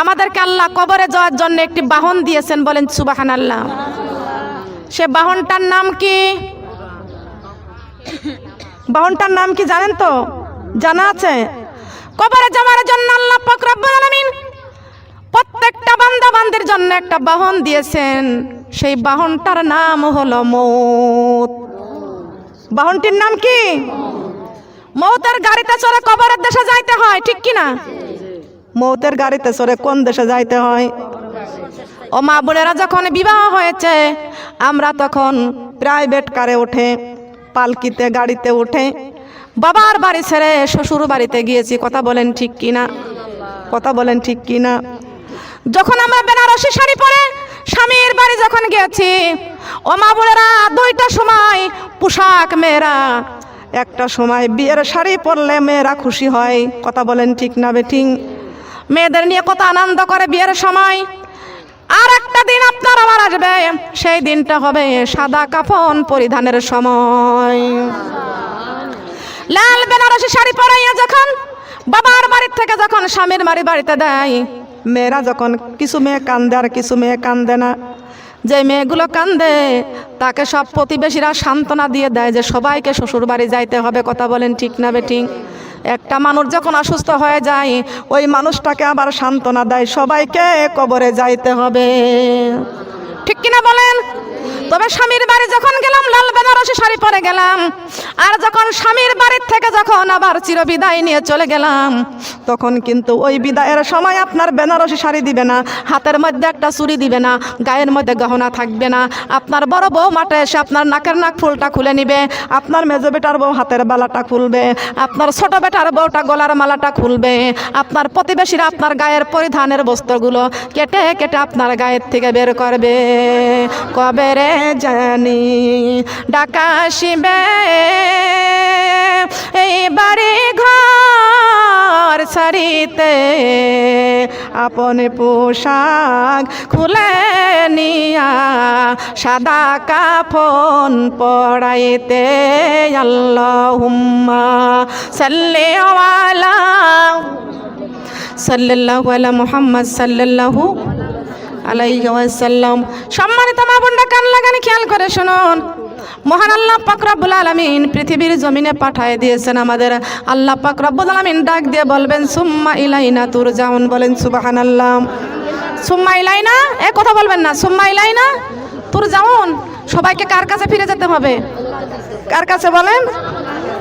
আমাদেরকে আল্লাহ কবরে যাওয়ার জন্য একটি বাহন দিয়েছেন বলেন সুবাহান আল্লাহ সে বাহনটার নাম কি? বাহনটার নাম কি জানেন তো? জানা আছে? কবরে যাওয়ার জন্য আল্লাহ পাক রব্বুল আলামিন প্রত্যেকটা বান্দা বান্দির জন্য একটা বাহন দিয়েছেন। সেই বাহনটার নাম হলো মৌত। বাহনটির নাম কি? মৌতের গাড়িতে চড়ে কবরের দেশে যাইতে হয়, ঠিক কি না মৌতের গাড়িতে চড়ে কোন দেশে যাইতে হয়? ও মা বোনেরা, যখন বিবাহ হয়েছে, আমরা তখন প্রাইভেট কারে উঠে, পালকিতে গাড়িতে উঠে, বাবার বাড়ি ছেড়ে শ্বশুর বাড়িতে গিয়েছি। কথা বলেন ঠিক কি না? কথা বলেন ঠিক কি না? যখন আমরা বেনারসি শাড়ি পরে স্বামীর বাড়ি যখন গিয়েছি, ও মা বোনেরা, দুইটা সময় পোশাক মেয়েরা, একটা সময় বিয়ের শাড়ি পরলে মেয়েরা খুশি হয়। কথা বলেন ঠিক না বেঠিং মেয়েদের নিয়ে কত আনন্দ করে বিয়ের সময়। আর একটা দিন আপনার আবার আসবে, সেই দিনটা হবে সাদা কাফন পরিধানের সময়। লাল বেনারসি শাড়ি পরাইয়া যখন বাবার বাড়ির থেকে যখন স্বামীর বাড়ি বাড়িতে দেয়, মেয়েরা যখন কিছু মেয়ে কান্দে আর কিছু মেয়ে কান্দে না। যে মেয়েগুলো কান্দে, তাকে সব প্রতিবেশীরা সান্ত্বনা দিয়ে দেয় যে সবাইকে শ্বশুর বাড়ি যাইতে হবে, কথা বলেন ঠিক না বেঠিক। একটা মানুষ যখন অসুস্থ হয়ে যায়, ওই মানুষটাকে আবার সান্ত্বনা দেয়। সবাইকে কবরে যাইতে হবে। ঠিক কিনা বলেন? তবে স্বামীর বাড়ি যখন গেলাম, লাল বেনারসি শাড়ি পরে গেলাম। আর যখন স্বামীর বাড়ির থেকে যখন আবার চিরবিদায় নিয়ে চলে গেলাম, তখন কিন্তু ওই বিদায়ের সময় আপনার বেনারসি শাড়ি দিবে না, হাতের মধ্যে একটা চুরি দিবে না, গায়ের মধ্যে গহনা থাকবে না। আপনার বড় বউ মাঠে এসে আপনার নাকের নাক ফুলটা খুলে নিবে, আপনার মেজো বেটার বউ হাতের বালাটা খুলবে, আপনার ছোট বেটার বউটা গলার মালাটা খুলবে, আপনার প্রতিবেশীরা আপনার গায়ের পরিধানের বস্ত্রগুলো কেটে কেটে আপনার গায়ের থেকে বের করবে। কবে রে জানি, ডাকা আসিবে। এই বাড়ি ঘর সারিতে আপন পোশাক খুলে নিয়া, সাদা কাফন পড়াইতে আল্লাহুম্মা সাল্লি আলা, সাল্লাল্লাহু আলা মুহাম্মদ সাল্লাল্লাহু আলাইহি ওয়াসাল্লাম। সম্মানিত মা বোনরা, কান লাগানি খেয়াল করে শুনুন। মহান আল্লাহ পাক রব্বুল আলামিন পৃথিবীর জমিনে পাঠায় দিয়েছেন আমাদের। আল্লাহ পাক রব্বুল আলামিন ডাক দিয়ে বলবেন, সুম্মা ইলাইনা তুরজাউন। বলেন সুবাহান সুবহানাল্লাহ। সুম্মা ইলাইনা? এ কথা বলবেন না, সুম্মা ইলাইনা তুরজাউন। সবাইকে কার কাছে ফিরে যেতে হবে? কার কাছে বলেন?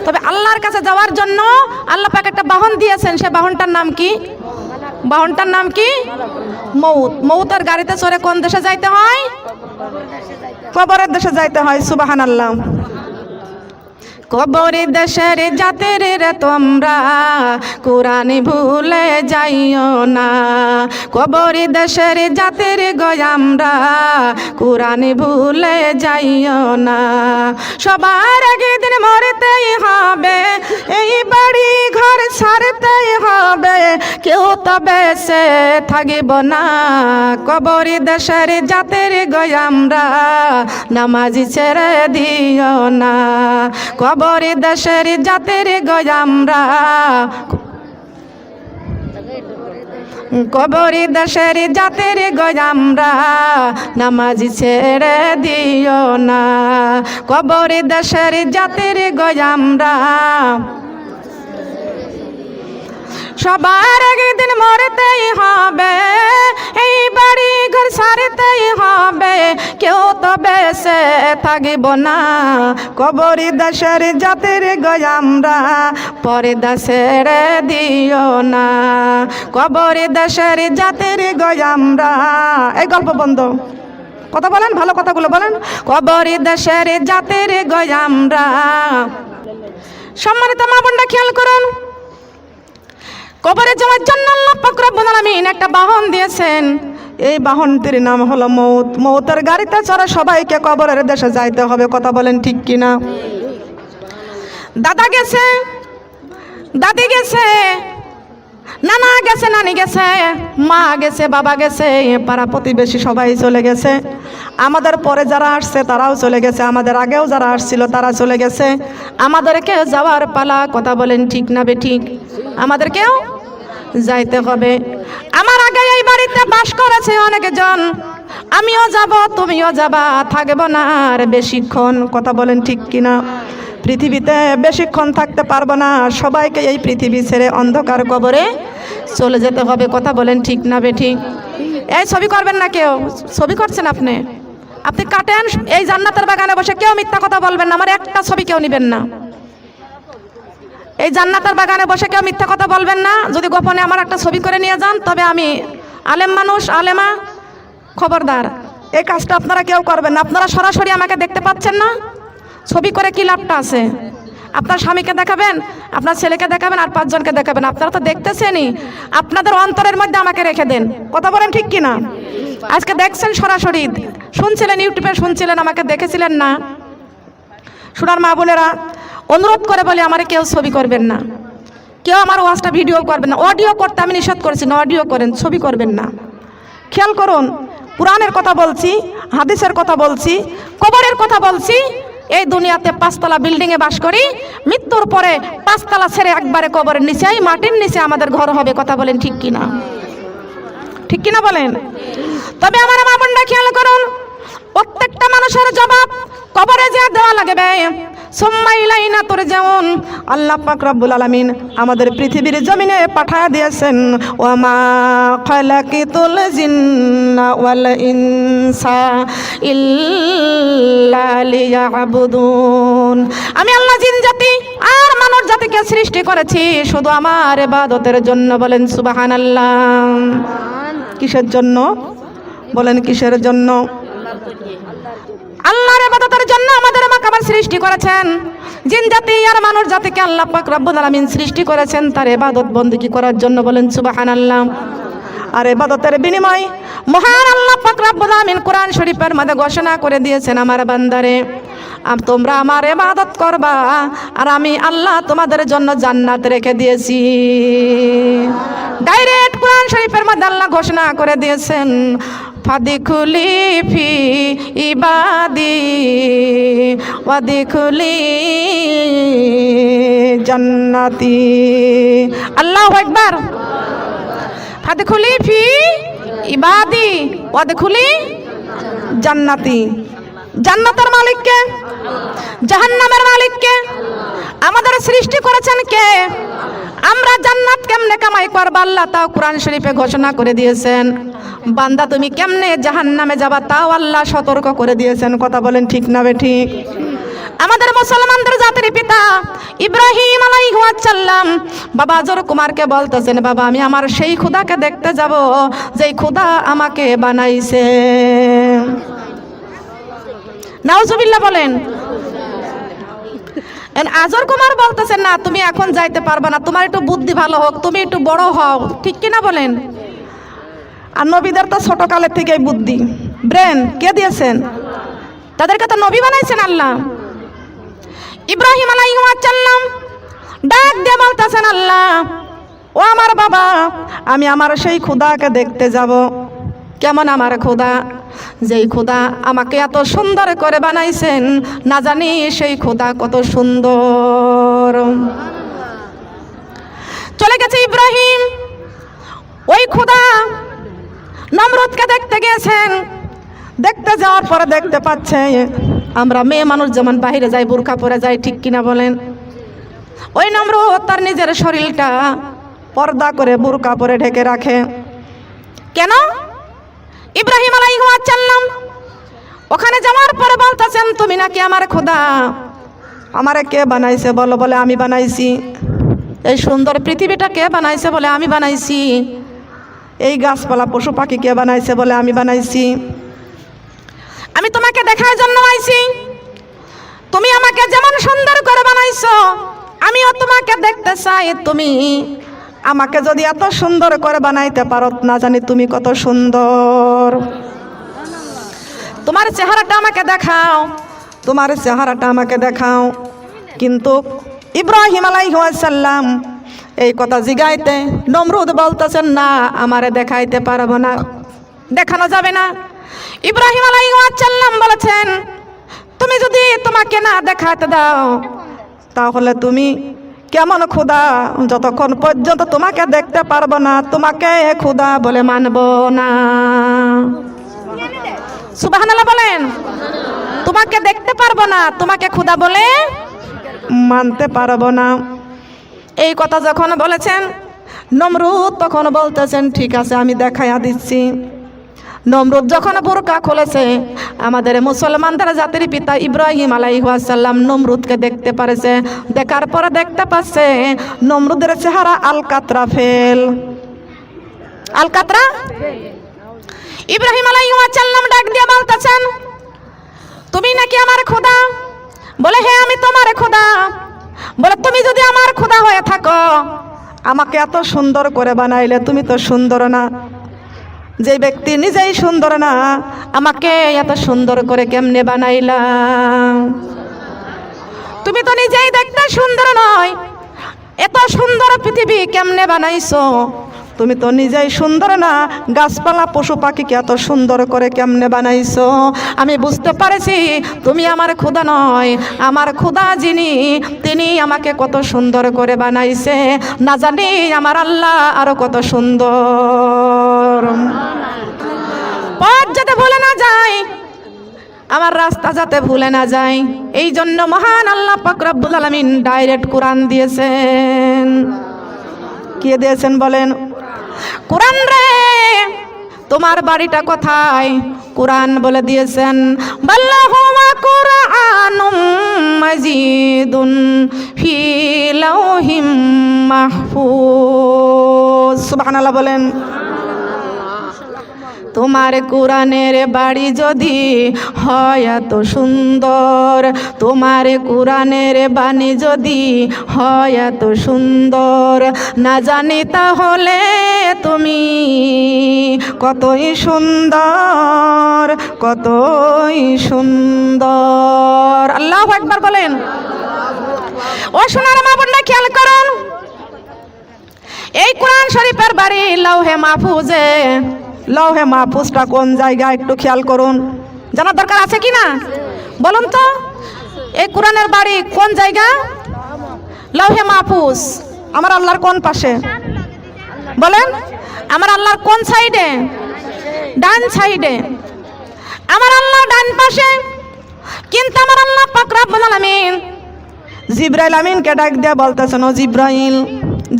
তবে আল্লাহর কাছে যাওয়ার জন্য আল্লাহ পাক একটা বাহন দিয়েছেন, সে বাহনটার নাম কি? বাহনটার নাম কি? মৌত। মৌতার গাড়িতে চড়ে কোন দেশে যাইতে হয়? কবরের দেশে যাইতে হয় সুবাহান আল্লাহ কবরের দেশের জাতের রে তোমরা, কোরআন ভুলে যাইও না। কবরের দেশের জাতের গয়ামরা কোরআন ভুলে যাইও না। সবার আগে দিন মরতেই হবে, এই বাড়ি ঘর ছাড়তেই হবে। কেউ তবে সে থাকিব না। কবরি দেশের জাতের গয়ামরা নামাজি ছেড়ে দিও না। কবরি দেশের জাতের গয়ামরা কবরি দেশের জাতের গয়ামরা নামাজ ছেড়ে দিও না। কবরি দেশের জাতের গয়ামরা সবার একদিন মরতেই হবে, এই বাড়ি ঘর সারতেই হবে। কেউ তো বেসে থাকিব না। কবরি দাসের জাতির গয়ামরা পরে দাসের দিও না। কবরি দাসের জাতির গয়ামরা এই গল্প বন্ধ। কথা বলেন, ভালো কথাগুলো বলেন। কবরি দেশের জাতির গয়ামরা সম্মানিত মা বোনরা, খেয়াল করুন কবরে যাওয়ার জন্য আল্লাহ রব্বুল আলামিন একটা বাহন দিয়েছেন। এই বাহনটির নাম হলো মৌত। মৌতের গাড়িতে চড়া সবাইকে কবরের দেশে যাইতে হবে, কথা বলেন ঠিক কিনা? দাদা গেছে। দাদি গেছে। নানা গেছে, নানি গেছে, মা গেছে, বাবা গেছে, পাড়া প্রতিবেশী সবাই চলে গেছে। আমাদের পরে যারা আসছে, তারাও চলে গেছে। আমাদের আগেও যারা আসছিল, তারা চলে গেছে। আমাদেরকে যাওয়ার পালা, কথা বলেন ঠিক না বে ঠিক? আমাদেরকেও যাইতে হবে। আমার আগে এই বাড়িতে বাস করেছে অনেকজন। আমিও যাব, তুমিও যাবা, থাকব না আর বেশিক্ষণ, কথা বলেন ঠিক কিনা? পৃথিবীতে বেশিক্ষণ থাকতে পারব না। সবাইকে এই পৃথিবী ছেড়ে অন্ধকার কবরে চলে যেতে হবে। কথা বলেন ঠিক না বেঠিক এই ছবি করবেন না কেউ? ছবি করছেন আপনি? আপনি কাটেন, এই জান্নাতের বাগানে বসে কেউ মিথ্যা কথা বলবেন না। আমার একটা ছবি কেউ নেবেন না। এই জান্নাতের বাগানে বসে কেউ মিথ্যা কথা বলবেন না। যদি গোপনে আমার একটা ছবি করে নিয়ে যান, তবে আমি আলেম মানুষ, আলেমা, খবরদার। এই কাজটা আপনারা কেউ করবেন না। আপনারা সরাসরি আমাকে দেখতে পাচ্ছেন না। ছবি করে কি লাভটা আছে? আপনার স্বামীকে দেখাবেন? আপনার ছেলেকে দেখাবেন? আর পাঁচজনকে দেখাবেন? আপনারা তো দেখতেছেনই। আপনাদের অন্তরের মধ্যে আমাকে রেখে দেন। কথা বলেন ঠিক কি না আজকে দেখছেন সরাসরি। শুনছিলেন ইউটিউবে, শুনছিলেন আমাকে, দেখেছিলেন না? শোনার মা বোনেরা, অনুরোধ করে বলে, আমার কেউ ছবি করবেন না। কেউ আমার ওয়াজটা ভিডিও করবেন না। অডিও করতে আমি নিষেধ করেছি, না অডিও করেন, ছবি করবেন না। খেয়াল করুন কোরআনের কথা বলছি, হাদিসের কথা বলছি, কবরের কথা বলছি এই দুনিয়াতে পাঁচতলা বিল্ডিংয়ে বাস করি। মৃত্যুর পরে পাঁচতলা ছেড়ে একবারে কবরের নিচে মাটির নিচে আমাদের ঘর হবে, কথা বলেন ঠিক কিনা? ঠিক কিনা বলেন? তবে আমার মা বোনরা খেয়াল করুন, প্রত্যেকটা মানুষের জবাব কবরে যে দেওয়া লাগবে। সোম্মাইলাইনা তোর যেমন আল্লাহ পাক রব্বুল আলামিন আমাদের পৃথিবীর জমিনে পাঠা দিয়েছেন ওমা খালাকিতুল জিন্না ওয়াল ইনসা ইল্লা লিয়াবুদুন। আমি আল্লাহ জিন জাতি আর মানব জাতিকে সৃষ্টি করেছি, শুধু আমার ইবাদতের জন্য বলেন সুবহানাল্লাহ। কিসের জন্য? বলেন কিসের জন্য? আল্লাহর ইবাদতের জন্য আমাদের মাকাবার সৃষ্টি করেছেন। জিন জাতি আর মানুষ জাতিকে আল্লাহ পাক রব্বুল আলামিন সৃষ্টি করেছেন। তার ইবাদত বন্দেগী করার জন্য বলেন সুবহানাল্লাহ। আর ইবাদতের বিনিময় মহান আল্লাহ পাক রব্বুল আলামিন কোরআন শরীফের মধ্যে ঘোষণা করে দিয়েছেন আমার বান্দারে তোমরা আমার ইবাদত করবা আর আমি আল্লাহ তোমাদের জন্য জান্নাত রেখে দিয়েছি। ডাইরেক্ট কোরআন শরীফের মধ্যে আল্লাহ ঘোষণা করে দিয়েছেন ফাদিকুলি ফি ইবাদি ওয়াদিকুলি জান্নাতি। আল্লাহু আকবার। ফাদিকুলি ফি ইবাদি ওয়াদিকুলি জান্নাতি। জান্নাতের মালিককে? জাহান্নামের মালিককে? আমাদের সৃষ্টি করেছেন কে? আমরা জান্নাত কেমনে কামাই করব? আল্লাহ তাও কোরআন শরীফে ঘোষণা করে দিয়েছেন। বান্দা, তুমি কেমনে জাহান্নামে যাবা? তাও আল্লাহ সতর্ক করে দিয়েছেন। কথা বলেন ঠিক না বে ঠিক? আমাদের মুসলমানদের জাতির পিতা ইব্রাহিম আলাইহাল্লাম বাবা জোর কুমারকে বলতেছেন, বাবা, আমি আমার সেই খুদাকে দেখতে যাব, যেই খুদা আমাকে বানাইছে। নাউজুবিল্লাহ বলেন। আজর কুমার বলতেছেন, না, তুমি এখন যাইতে পারবে না, তোমার একটু বুদ্ধি ভালো হোক, তুমি একটু বড় হও। ঠিক কিনা বলেন? আর নবীদের তো ছোট কালের থেকেই বুদ্ধি। ব্রেন কে দিয়েছেন? তাদেরকে তো নবী বানাইছেন আল্লাহ। ইব্রাহিম আলাইহিসাল্লাম ডাক দিয়ে বলতেছেন, আল্লাহ, ও আমার বাবা, আমি আমার সেই খুদাকে দেখতে যাব। কেমন আমার খোদা যেই খোদা আমাকে এত সুন্দর করে বানাইছেন, না জানি সেই খোদা কত সুন্দর। চলে গেছে ইব্রাহিম। ওই খোদা নমরুদকে দেখতে গেছেন দেখতে যাওয়ার পরে দেখতে পাচ্ছে আমরা মেয়ে মানুষ যেমন বাইরে যাই বোরকা পরে যাই, ঠিক কিনা বলেন? ওই নমরুদ তার নিজের শরীরটা পর্দা করে বোরকা পরে ঢেকে রাখে। কেন? ইব্রাহিম আলাইহাল্লাম ওখানে যাওয়ার পরে বলতেছেন, তুমি নাকি আমার খোদা? আমারে কে বানাইছে? বলো, বলে আমি বানাইছি। এই সুন্দর পৃথিবীটা কে বানাইছে বলে আমি বানাইছি? এই গাছপালা, পশু পাখি কে বানাইছে বলে আমি বানাইছি? আমি তোমাকে দেখার জন্য আইছি। তুমি আমাকে যেমন সুন্দর করে বানাইছো, আমিও তোমাকে দেখতে চাই। তুমি আমাকে যদি এত সুন্দর করে বানাইতে পারো না জানি তুমি কত সুন্দর। তোমার চেহারাটা আমাকে দেখাও, তোমার চেহারাটা আমাকে দেখাও। কিন্তু ইব্রাহিম আলাইসাল্লাম এই কথা জিগাইতে, নমরুদ বলতেছেন না, আমারে দেখাইতে পারব না। দেখানো যাবে না। ইব্রাহিম আলাইসাল্লাম বলেছেন, তুমি যদি তোমাকে না দেখাতে দাও, তাহলে তুমি কেমন ক্ষুদা যতক্ষণ পর্যন্ত তোমাকে দেখতে পারব না, তোমাকে ক্ষুদা বলে মানব না। সুবাহানাল্লাহ বলেন, তোমাকে দেখতে পারব না, তোমাকে ক্ষুদা বলে মানতে পারব না। এই কথা যখন বলেছেন, নমরুদ তখন বলতেছেন, ঠিক আছে, আমি দেখাইয়া দিচ্ছি। নমরুদ যখন বোরকা খুলেছে, আমাদের মুসলমানদের জাতির পিতা ইব্রাহিম আলাইহাসাল্লাম নমরুদকে দেখতে পারেছে। দেখার পরে দেখতে পাচ্ছে নমরুদের চেহারা আলকাতরা ফেল। আলকাতরা? ইব্রাহিম আলাইহাসাল্লাম ডাক দিয়ে বলতেছেন, তুমি নাকি আমার খোদা বলে হ্যাঁ আমি তোমার খোদা বলে, তুমি যদি আমার খোদা হয়ে থাকো, আমাকে এত সুন্দর করে বানাইলে তুমি তো সুন্দর না। যে ব্যক্তি নিজেই সুন্দর না, আমাকে এত সুন্দর করে কেমনে বানাইলাম তুমি তো নিজেই দেখতে সুন্দর নয়, এত সুন্দর পৃথিবী কেমনে বানাইছো? তুমি তো নিজেই সুন্দর না। গাছপালা, পশু পাখিকে এত সুন্দর করে কেমনে বানাইছো? আমি বুঝতে পারছি তুমি আমার ক্ষুদা নয়। আমার ক্ষুদা যিনি, তিনি আমাকে কত সুন্দর করে বানাইছে। না জানি আমার আল্লাহ আরও কত সুন্দর। পথ যাতে ভুলে না যায়, আমার রাস্তা যাতে ভুলে না যায়। এই জন্য মহান আল্লাহ পাক রব্বুল আলামিন ডাইরেক্ট কোরআন দিয়েছেন। কে দিয়েছেন বলেন? কোরআন রে, তোমার বাড়িটা কোথায়? কোরআন বলে দিয়েছেন, বাল্লাহু ওয়া কুরআনুম মাজিদুন ফি লাউহিম মাহফুজ। সুবহানাল্লাহ বলেন। তোমার কোরআনের বাড়ি যদি হয় এত সুন্দর, তোমার কোরআনের বাণী যদি হয় এত সুন্দর, না জানি তাহলে তুমি কতই সুন্দর কতই সুন্দর। আল্লাহ একবার বলেন। ও সোনার মা খেয়াল করুন। এই কোরআন শরীফের বাড়ি লৌহে মাহফুজে লৌহে মাহফুজটা কোন জায়গায় একটু খেয়াল করুন। জানার দরকার আছে কি না? বলুন তো, এই কোরআনের বাড়ি কোন জায়গা? লৌহে মাহফুজ আমার আল্লাহর কোন পাশে? বলেন, আমার আল্লাহর কোন সাইডে? ডান সাইডে। আমার আল্লাহ ডান পাশে, কিন্তু আমার আল্লাহ পাক রব্বুল আলামিন। জিব্রাইল আমিনকে ডাক দিয়ে বলতেছেন, ও জিব্রাইল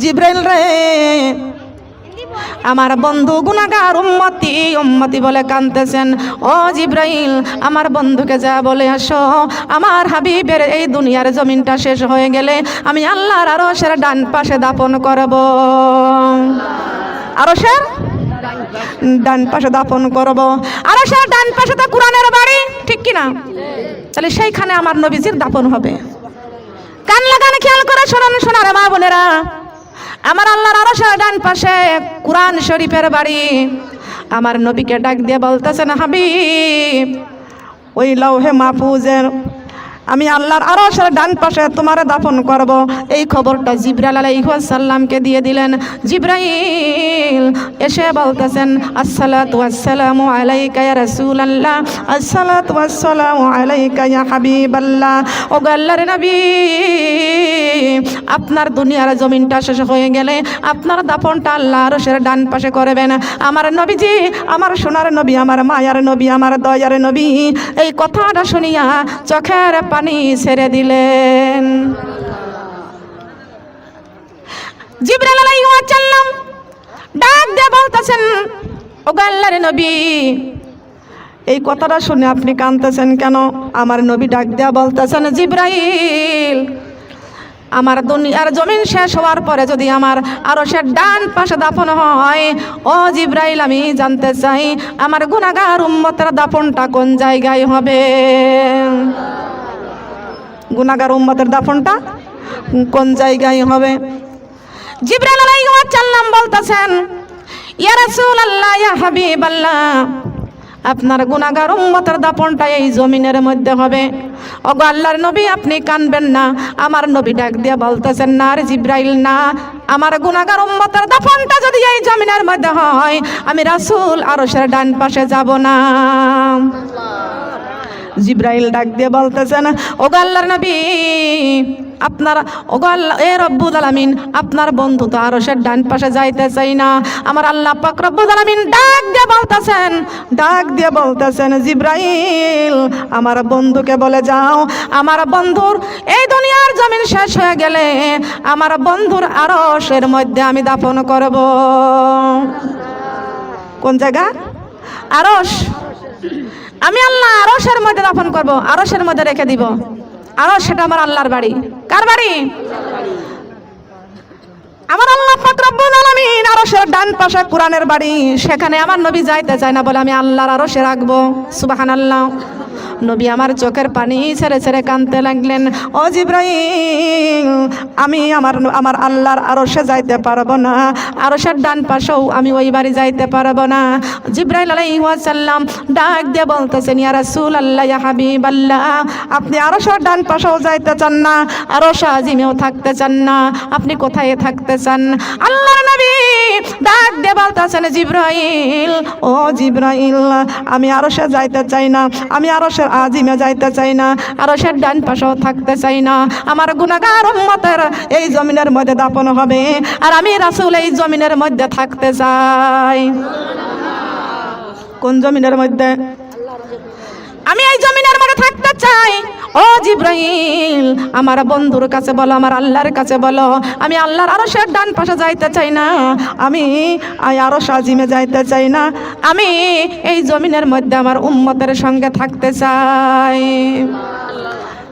জিব্রাইল রে। আমার বন্ধু গুনাগার উম্মতি উম্মতি বলে কানতেছেন ও জিব্রাইল, আমার বন্ধুকে যা বলে আসো। আমার হাবিবের এই দুনিয়ার জমিনটা শেষ হয়ে গেলে আমি আল্লাহর আরও সের ডান পাশে দাপন করব। আরও সের ডান পাশে দাপন করব। আরও সের ডান পাশে তো কোরআনের বাড়ি, ঠিক কিনা তাহলে সেইখানে আমার নবীজির দাপন হবে। কান লাগানে খেয়াল করে শোনান, শোনার মা বোনেরা। আমার আল্লাহর আরও ডান পাশে কোরআন শরীফের বাড়ি। আমার নবীকে ডাক দিয়ে বলতেছেন, হাবিব, ওই লৌহে মাহফুজের আমি আল্লাহর আরও ডান পাশে তোমার দাফন করব। এই খবরটা জিব্রাইল আলাইসাল্লামকে দিয়ে দিলেন। জিব্রাইল এসে বলতেছেন, আসসালাতু আসসালামু আলাইকা ইয়া রাসূলুল্লাহ, আসসালাতু আসসালামু আলাইকা ইয়া হাবিবাল্লাহ। ও আল্লাহর নবী, আপনার দুনিয়ার জমিনটা শেষ হয়ে গেলে আপনার দাফনটা আল্লাহ আরও ডান পাশে করবেন। আমার নবীজি, আমার সোনার নবী, আমার মায়ার নবী, আমার দয়ার নবী, এই কথাটা শুনিয়া চোখের পানি ছেড়ে দিলেন। জিব্রাইল আলাইহিস সালাম ডাক দিয়ে বলতেছেন, ও আল্লাহর নবী, এই কথাটা শুনে আপনি কাঁদতেছেন কেন? আমার নবী ডাক দেয়া বলতেছেন, জিব্রাইল, আমার দুনিয়ার জমিন শেষ হওয়ার পরে যদি আমার আরও সে ডান পাশে দাফন হয়, ও জিব্রাইল, আমি জানতে চাই, আমার গুনাগার উম্মতের দাফনটা কোন জায়গায় হবে? গুনাগার উম্মতের দাফনটা কোন জায়গায় হবে? জিব্রাইল আলাইহিস সালাম বলতেছেন, ইয়া রাসূলুল্লাহ, ইয়া হাবিবাল্লাহ, আপনার গুনাগার উম্মতের দাপনটা এই জমিনের মধ্যে হবে। ওগো আল্লাহর নবী, আপনি কানবেন না, আমার নবী ডাক দিয়ে বলতেছেন, না রে জিব্রাইল, না, আমার গুনাগার উম্মতের দাফনটা যদি এই জমিনের মধ্যে হয়, আমি রাসূল আরশের ডান পাশে যাব না। জিব্রাইল ডাক দিয়ে বলতেছেন ওগো আল্লাহর নবী, আপনার, ওগো আল্লাহ, এ রব্বুল আলামিন, আপনার বন্ধু তো আরও সে ডান পাশে যাইতে চাই না। আমার আল্লাহ পাক রব্বুল আলামিন ডাক দিয়ে বলতেছেন, ডাক দিয়ে বলতেছেন, জিব্রাইল, আমার বন্ধুকে বলে যাও, আমার বন্ধুর এই দুনিয়ার জমিন শেষ হয়ে গেলে আমার বন্ধুর আরশের মধ্যে আমি দাফন করব। কোন জায়গা? আরশ। আমি আল্লাহ সের মধ্যে দাফন করব সের মধ্যে রেখে দিব। আরও সেটা আমার আল্লাহর বাড়ি। কার বাড়ি? আমার আল্লাহ রব্বুল আলামিন আরশের ডান পাশে কোরআনের বাড়ি, সেখানে আমার নবী যাইতে চায় না বলে আমি আল্লাহর আরশে রাখব। সুবহানাল্লাহ। নবী আমার চোখের পানি ছেড়ে ছেড়ে কাঁদতে লাগলেন। ও জিব্রাইল, আমি আমার আমার আল্লাহর আরশে যাইতে পারব না। আরশের ডান পাশেও আমি ওই বাড়ি যাইতে পারব না। জিব্রাইল আলাইহি ওয়াসাল্লাম ডাক দিয়ে বলতেছেন, ইয়া রাসূলুল্লাহ, ইয়া হাবিবাল্লাহ, আপনি আরশের ডান পাশেও যাইতে চান না, আরশ আজিমেও থাকতে চান না। আপনি কোথায় থাকতে চান আল্লাহর নবী ডাক দিয়ে বলতেছেন, জিব্রাইল, ও জিব্রাইল, আমি আরও সে যাইতে চাই না, আমি আরশের আজিমে যাইতে চাই না আরও সে ডান পাশেও থাকতে চাই না, আমার গুনাহগার উম্মতের এই জমিনের মধ্যে দাপন হবে, আর আমি রাসূল এই জমিনের মধ্যে থাকতে চাই। কোন জমিনের মধ্যে? আমি এই জমিনের মধ্যে থাকতে চাই। ও জিব্রাইল, আমার বন্ধুর কাছে বলো, আমার আল্লাহর কাছে বলো, আমি আল্লাহর আরও সে ডান পাশে যাইতে চাই না, আমি আরও সাজিমে যাইতে চাই না, আমি এই জমিনের মধ্যে আমার উম্মতের সঙ্গে থাকতে চাই।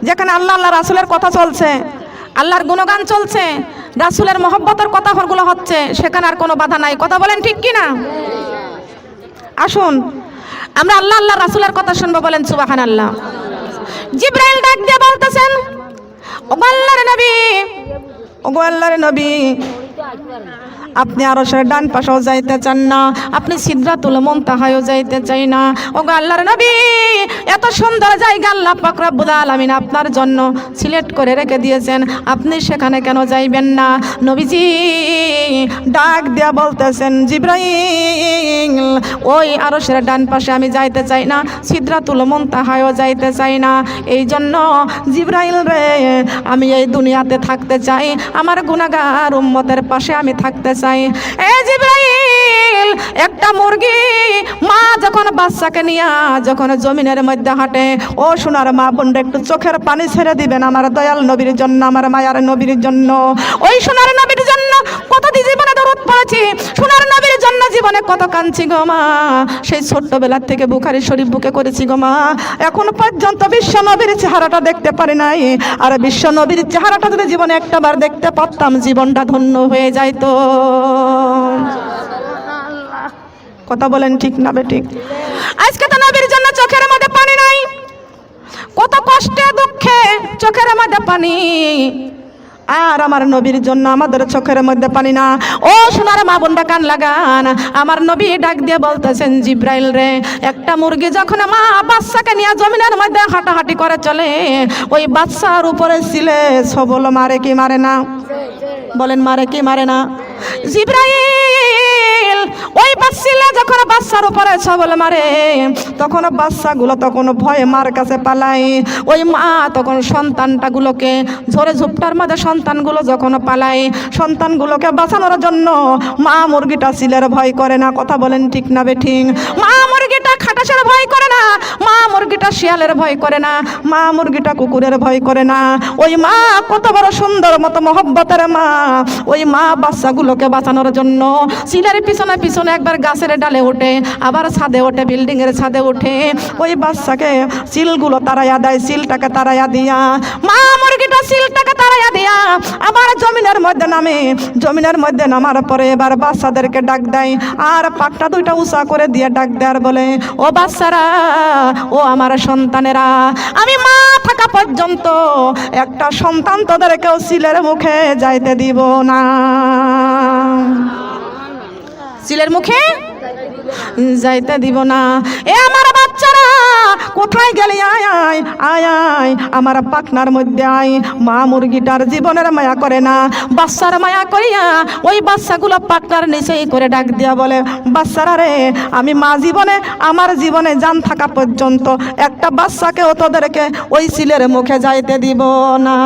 যেখানে আল্লাহ আল্লাহ রাসুলের কথা চলছে, আল্লাহর গুণগান চলছে, রাসুলের মহব্বতের কথা গুলো হচ্ছে, সেখানে আর কোনো বাধা নাই। কথা বলেন ঠিক কি না আসুন, আমরা আল্লাহ আল্লাহ রাসুলের কথা শুনব, বলেন সুবাহান আল্লাহ জিব্রাইল ডাক দিয়ে বলতেছেন আল্লাহর নবী ও আল্লাহর নবী, আপনি আরও সে ডান পাশেও যাইতে চান না, আপনি সিদ্ধাতুল মন্তাহায়ও যাইতে চাই না। ও গো আল্লাহর নবী এত সুন্দর জায়গা আল্লাহ পাক রব্বুল আলামিন আপনার জন্য সিলেক্ট করে রেখে দিয়েছেন। আপনি সেখানে কেন যাইবেন না? নবীজি ডাক দিয়া বলতেছেন, জিব্রাইল, ওই আরশের ডান পাশে আমি যাইতে চাই না সিদ্ধাতুল মন্তাহায়ও যাইতে চাই না। এই জন্য জিব্রাইল রে, আমি এই দুনিয়াতে থাকতে চাই, আমার গুনাহগার উম্মতের পাশে আমি থাকতে চাই। এ জিব্রাইল, একটা মুরগি, মা যখন বাচ্চাকে নিয়ে যখন জমিনের মধ্যে হাঁটে। ও সোনার মা বোনরা একটু চোখের পানি ছেড়ে দিবেন আমার দয়াল নবীর জন্য, আমার মায়ার নবীর জন্য। ওই সোনার নবীর জন্য কত জীবনে দরদ পড়েছি। সোনার নবীর জন্য জীবনে কত কাঁদছি গো মা। সেই ছোট্টবেলার থেকে বুখারি শরীফ বুকে করেছি গো মা। এখন পর্যন্ত বিশ্ব নবীর চেহারাটা দেখতে পারি নাই। আর বিশ্ব নবীর চেহারাটা যদি জীবনে একটাবার দেখতে পারতাম, জীবনটা ধন্য হয়ে যাইতো। কথা বলেন ঠিক না বে ঠিক? আজকে কত কষ্টে, দুঃখে চোখের মধ্যে পানি। আর আমার নবীর জন্য আমাদের চোখের মধ্যে পানি না। ও সোনার মা বোনটা কান লাগান। আমার নবী ডাক দিয়ে বলতেছেন, জিব্রাইল রে, একটা মুরগি যখন মা বাচ্চাকে নিয়ে জমিনের মধ্যে হাঁটাহাঁটি করে চলে, ওই বাচ্চার উপরে ছিলে সবল মারে কি মারে না? বলেন, মারে কি মারে না? জিব্রাইল ওই বাচ্চিলা যখন বাচ্চার উপরে ছবল মারে, তখন বাচ্চাগুলো তখন ভয়ে মার কাছে পালায়। ওই মা তখন সন্তানটাগুলোকে ঝরে ঝুপটার মধ্যে সন্তানগুলো যখন পালায়, সন্তানগুলোকে বাঁচানোর জন্য মা মুরগিটা সিলের ভয় করে না, কথা বলেন ঠিক না বেঠিক মা মুরগিটা খাটাসের ভয় করে না, মা মুরগিটা শিয়ালের ভয় করে না, মা মুরগিটা কুকুরের ভয় করে না। ওই মা কত বড় সুন্দর মতো মহব্বতের মা, ওই মা বাচ্চাগুলোকে বাঁচানোর জন্য সিলের পিছনে পিছনে একবার গাছের ডালে ওঠে আবার ছাদে ওঠে বিল্ডিং এর ছাদে ওঠে ওই বাচ্চাকে সিলগুলো তারাইয়া দেয়, সিলটাকে তারাইয়া দিয়া। মা, মুরগিটা সিলটাকে তারাইয়া দিয়া। আবার জমিনের মধ্যে নামে, জমিনের মধ্যে নামার পরে এবার বাচ্চাদেরকে ডাক দেয়। আর পাকটা দুইটা উঁচা করে দিয়ে ডাক দেয় আর বলে, ও বাচ্চারা, ও আমার সন্তানেরা, আমি মা থাকা পর্যন্ত একটা সন্তান তোদেরকেও সিলের মুখে যাইতে দিব না। সিলের মুখে? যাইতে দিব না। এ আমার বাচ্চারা, কোথায় গেলে? আয় আয় আয় আয়। আমার পাখনার মধ্যে আয়। মা মুরগিটার জীবনের মায়া করে না। বাচ্চার মায়া করিয়া ওই বাচ্চাগুলো পাখনার নিচেই করে ডাক দিয়া বলে, বাচ্চারা রে, আমি মা জীবনে, আমার জীবনে জান থাকা পর্যন্ত একটা বাচ্চাকে বাচ্চাকেও তোদেরকে ওই সিলের মুখে যাইতে দিব না।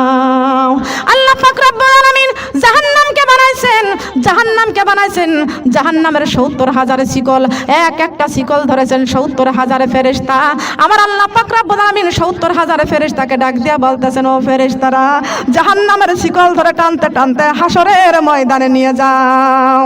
আল্লাহ পাক রব্বুল আলামিন জাহান্নামকে বানাইছেন, জাহান্নামকে বানাইছেন। জাহান্নামের সত্তর হাজারে শিকল, এক একটা শিকল ধরেছেন সত্তর হাজার ফেরেস্তা আমার আল্লাহ পাকরা রব্বুল সত্তর হাজার ফেরেস্তাকে ডাক দিয়া বলতেছেন, ও ফেরেশতারা, জাহান্নামের শিকল ধরে টানতে টানতে হাসরের ময়দানে নিয়ে যাও।